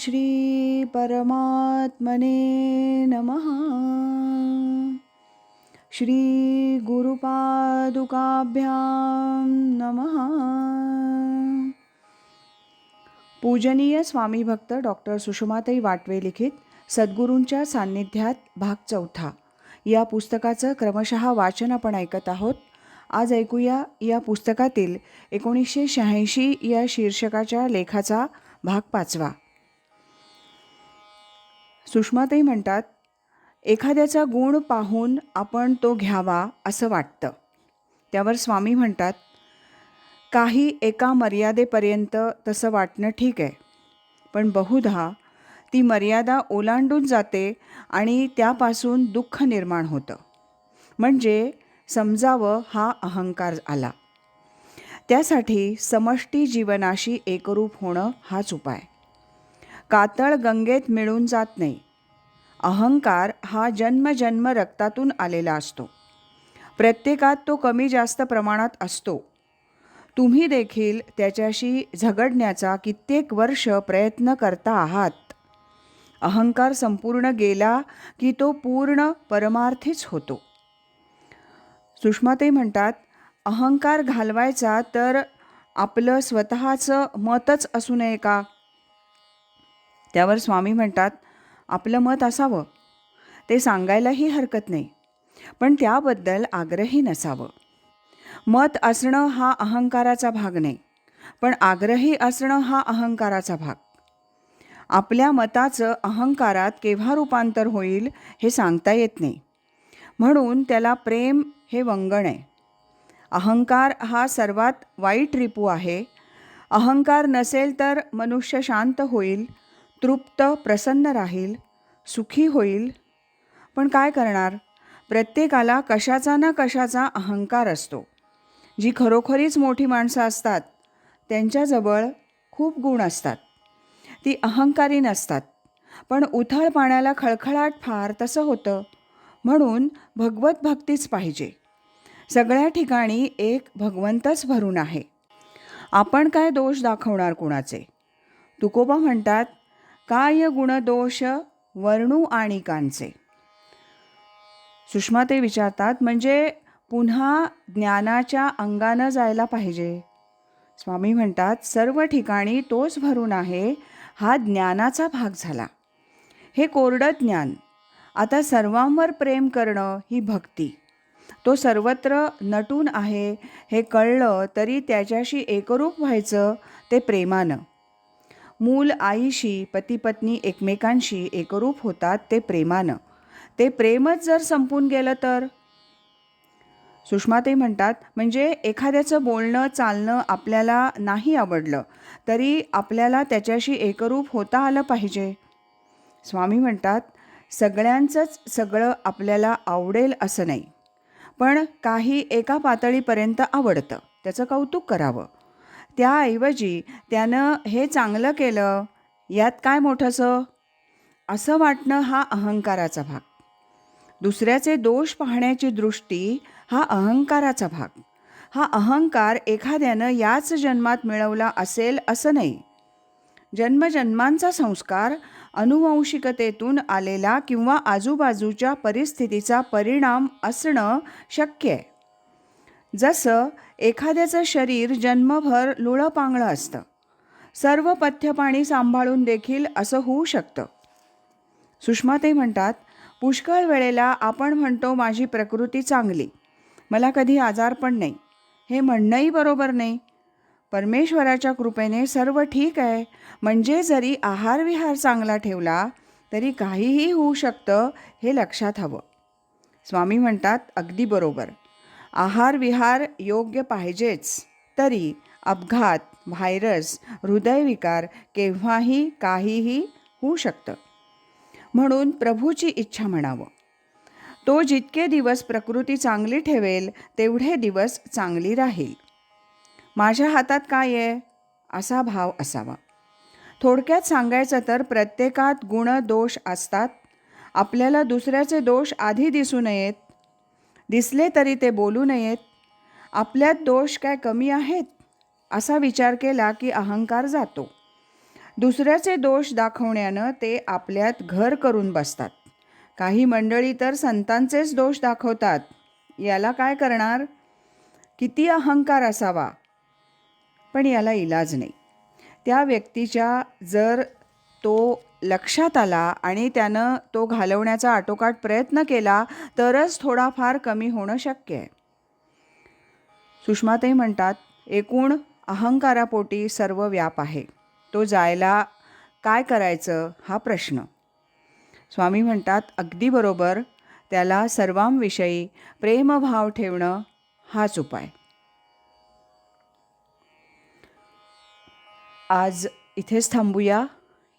श्री परमात्मने नमः। श्री गुरुपादुकाभ्यां नमः। पूजनीय स्वामी भक्त डॉक्टर सुषमाताई वाटवे लिखित सद्गुरूंच्या सान्निध्यात भाग चौथा. या पुस्तकाचं क्रमशः वाचन आपण ऐकत आहोत. आज ऐकूया या पुस्तकातील एकोणीसशे शहाऐंशी या शीर्षकाच्या लेखाचा भाग पाचवा. सुषमाताई म्हणतात एखाद्याचा गुण पाहून आपण तो घ्यावा असं वाटतं. त्यावर स्वामी म्हणतात काही एका मर्यादेपर्यंत तसं वाटणं ठीक आहे पण बहुधा ती मर्यादा ओलांडून जाते आणि त्यापासून दुःख निर्माण होतं. म्हणजे समजावं हा अहंकार आला. त्यासाठी समष्टी जीवनाशी एकरूप होणं हाच उपाय. कातळ गंगेत मिळून जात नाही. अहंकार हा जन्मजन्म रक्तातून आलेला असतो. प्रत्येकात तो कमी जास्त प्रमाणात असतो. तुम्ही देखील त्याच्याशी झगडण्याचा कित्येक वर्ष प्रयत्न करता आहात. अहंकार संपूर्ण गेला की तो पूर्ण परमार्थीच होतो. सुषमाताई म्हणतात अहंकार घालवायचा तर आपलं स्वतःचं मतच असू नये का? त्यावर स्वामी म्हणतात आपलं मत असावं. ते सांगायलाही हरकत नाही. पण त्याबद्दल आग्रही नसावं. मत असणं हा अहंकाराचा भाग नाही पण आग्रही असणं हा अहंकाराचा भाग. आपल्या मताचं अहंकारात केव्हा रूपांतर होईल हे सांगता येत नाही. म्हणून त्याला प्रेम हे वंगण आहे. अहंकार हा सर्वात वाईट रिपू आहे. अहंकार नसेल तर मनुष्य शांत होईल तृप्त प्रसन्न राहील सुखी होईल. पण काय करणार? प्रत्येकाला कशाचा ना कशाचा अहंकार असतो. जी खरोखरीच मोठी माणसं असतात त्यांच्याजवळ खूप गुण असतात. ती अहंकारी नसतात. पण उथळ पाण्याला खळखळाट फार तसं होतं म्हणून भगवत भक्तीच पाहिजे. सगळ्या ठिकाणी एक भगवंतच भरून आहे. आपण काय दोष दाखवणार कुणाचे? तुकोबा म्हणतात काय गुणदोष वर्णू आणि कांचे सुषमा ते विचारतात म्हणजे पुन्हा ज्ञानाच्या अंगानं जायला पाहिजे? स्वामी म्हणतात सर्व ठिकाणी तोच भरून आहे हा ज्ञानाचा भाग झाला. हे कोरडं ज्ञान आता सर्वांवर प्रेम करणं ही भक्ती. तो सर्वत्र नटून आहे हे कळलं तरी त्याच्याशी एकरूप व्हायचं ते प्रेमानं. मूल आईशी पतीपत्नी एकमेकांशी एकरूप होतात ते प्रेमानं. ते प्रेमच जर संपून गेलं तर? सुषमाताई म्हणतात म्हणजे एखाद्याचं बोलणं चालणं आपल्याला नाही आवडलं तरी आपल्याला त्याच्याशी एकरूप होता आलं पाहिजे. स्वामी म्हणतात सगळ्यांचंच सगळं आपल्याला आवडेल असं नाही पण काही एका पातळीपर्यंत आवडतं त्याचं कौतुक करावं त्याऐवजी त्यानं हे चांगलं केलं यात काय मोठंसं? असं वाटणं हा अहंकाराचा भाग. दुसऱ्याचे दोष पाहण्याची दृष्टी हा अहंकाराचा भाग. हा अहंकार एखाद्यानं याच जन्मात मिळवला असेल असं नाही. जन्मजन्मांचा संस्कार अनुवंशिकतेतून आलेला किंवा आजूबाजूच्या परिस्थितीचा परिणाम असणं शक्य आहे. जसं एखाद्याचं शरीर जन्मभर लुळंपांगळं असतं. सर्व पथ्यपाणी सांभाळून देखील असं होऊ शकतं. सुषमा ते म्हणतात पुष्कळ वेळेला आपण म्हणतो माझी प्रकृती चांगली. मला कधी आजार पण नाही. हे म्हणणंही बरोबर नाही. परमेश्वराच्या कृपेने सर्व ठीक आहे. म्हणजे जरी आहारविहार चांगला ठेवला तरी काहीही होऊ शकतं हे लक्षात हवं. स्वामी म्हणतात अगदी बरोबर. आहारविहार योग्य पाहिजेच. तरी अपघात व्हायरस हृदयविकार केव्हाही काहीही होऊ शकतं. म्हणून प्रभूची इच्छा म्हणावं. तो जितके दिवस प्रकृती चांगली ठेवेल तेवढे दिवस चांगली राहील. माझ्या हातात काय आहे? असा भाव असावा. थोडक्यात सांगायचं तर प्रत्येकात गुण दोष असतात. आपल्याला दुसऱ्याचे दोष आधी दिसू नयेत दिसले तरी ते बोलू नयेत. आपल्यात दोष काय कमी आहेत? असा विचार केला की अहंकार जातो. दुसऱ्याचे दोष दाखवण्यानं ते आपल्यात घर करून बसतात. काही मंडळी तर संतांचेच दोष दाखवतात. याला काय करणार? किती अहंकार असावा? पण याला इलाज नाही. त्या व्यक्तीच्या जर तो लक्षात आला आणि त्यानं तो घालवण्याचा आटोकाट प्रयत्न केला तरच थोडाफार कमी होणं शक्य आहे. सुषमाताई म्हणतात एकूण अहंकारापोटी सर्व व्याप आहे. तो जायला काय करायचं हा प्रश्न. स्वामी म्हणतात अगदी बरोबर. त्याला सर्वांविषयी प्रेमभाव ठेवणं हाच उपाय. आज इथेच थांबूया.